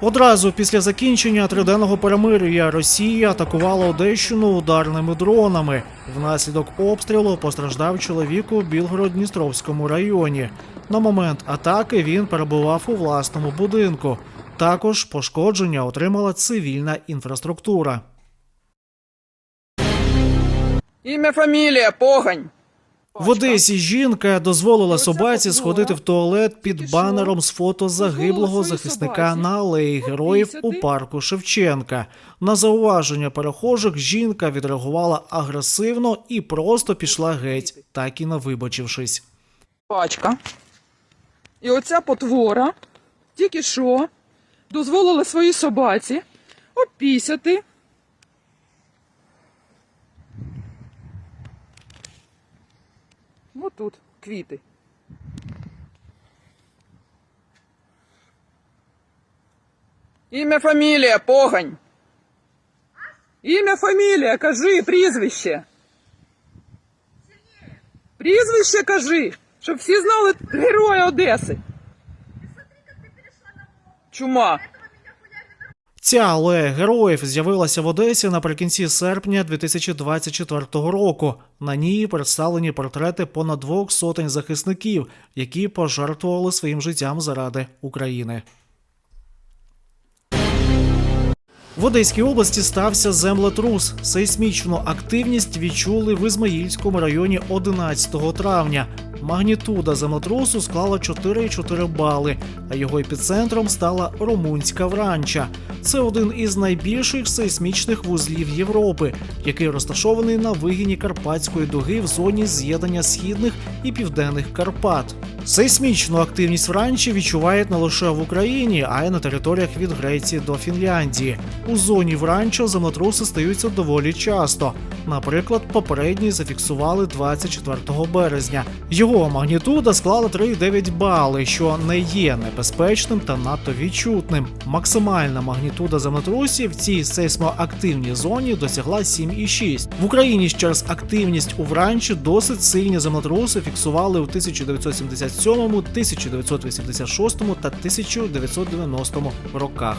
Одразу після закінчення триденного перемир'я Росія атакувала Одещину ударними дронами. Внаслідок обстрілу постраждав чоловік у Білгород-Дністровському районі. На момент атаки він перебував у власному будинку. Також пошкодження отримала цивільна інфраструктура. Ім'я, фамілія, погань. В Одесі жінка дозволила собаці сходити в туалет під банером з фото загиблого захисника на алеї героїв у парку Шевченка. На зауваження перехожих жінка відреагувала агресивно і просто пішла геть, так і не вибачившись. Пачка. І оця потвора тільки що дозволила своїй собаці опісяти. Отут квіти. Ім'я, фамілія, погань. Ім'я, фамілія, кажи, прізвище. Прізвище кажи, щоб всі знали героя Одеси. Чума. Ця алея героїв з'явилася в Одесі наприкінці серпня 2024 року. На ній представлені портрети понад двох сотень захисників, які пожертвували своїм життям заради України. В Одеській області стався землетрус. Сейсмічну активність відчули в Ізмаїльському районі 11 травня. Магнітуда землетрусу склала 4,4 бали, а його епіцентром стала румунська вранча. Це один із найбільших сейсмічних вузлів Європи, який розташований на вигині Карпатської дуги в зоні з'єднання східних і південних Карпат. Сейсмічну активність вранчі відчувають не лише в Україні, а й на територіях від Греції до Фінляндії. У зоні вранчо землетруси стаються доволі часто. Наприклад, попередній зафіксували 24 березня. Його магнітуда склала 3,9 бали, що не є небезпечним та надто відчутним. Максимальна магнітуда землетрусів в цій сейсмоактивній зоні досягла 7,6. В Україні через активність у вранчі досить сильні землетруси фіксували у 1977, 1986 та 1990 роках.